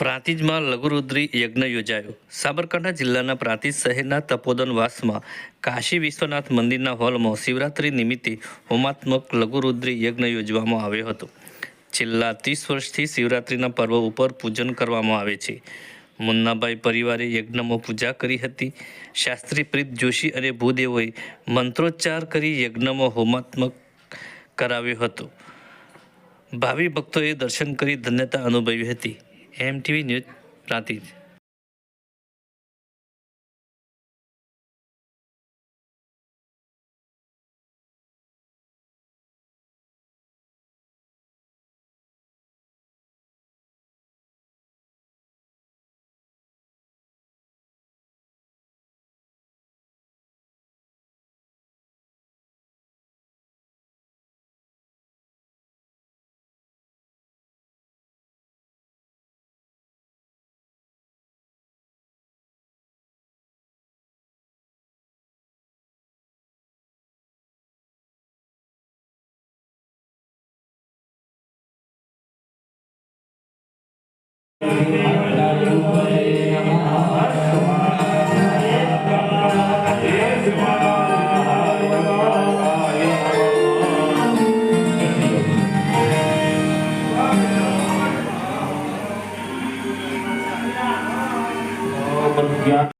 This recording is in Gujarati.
પ્રાંતિજમાં લઘુરુદ્રી યજ્ઞ યોજાયો. સાબરકાંઠા જિલ્લાના પ્રાંતિજ શહેરના તપોદનવાસમાં કાશી વિશ્વનાથ મંદિરના હોલમાં શિવરાત્રિ નિમિત્તે હોમાત્મક લઘુરુદ્રી યજ્ઞ યોજવામાં આવ્યો હતો. છેલ્લા ત્રીસ વર્ષથી શિવરાત્રિના પર્વ ઉપર પૂજન કરવામાં આવે છે. મુન્નાભાઈ પરિવારે યજ્ઞમાં પૂજા કરી હતી. શાસ્ત્રી પ્રીત જોશી અને ભૂદેવોએ મંત્રોચ્ચાર કરી યજ્ઞમાં હોમાત્મક કરાવ્યો હતો. ભાવિ ભક્તોએ દર્શન કરી ધન્યતા અનુભવી હતી. MTV news Prantij. mình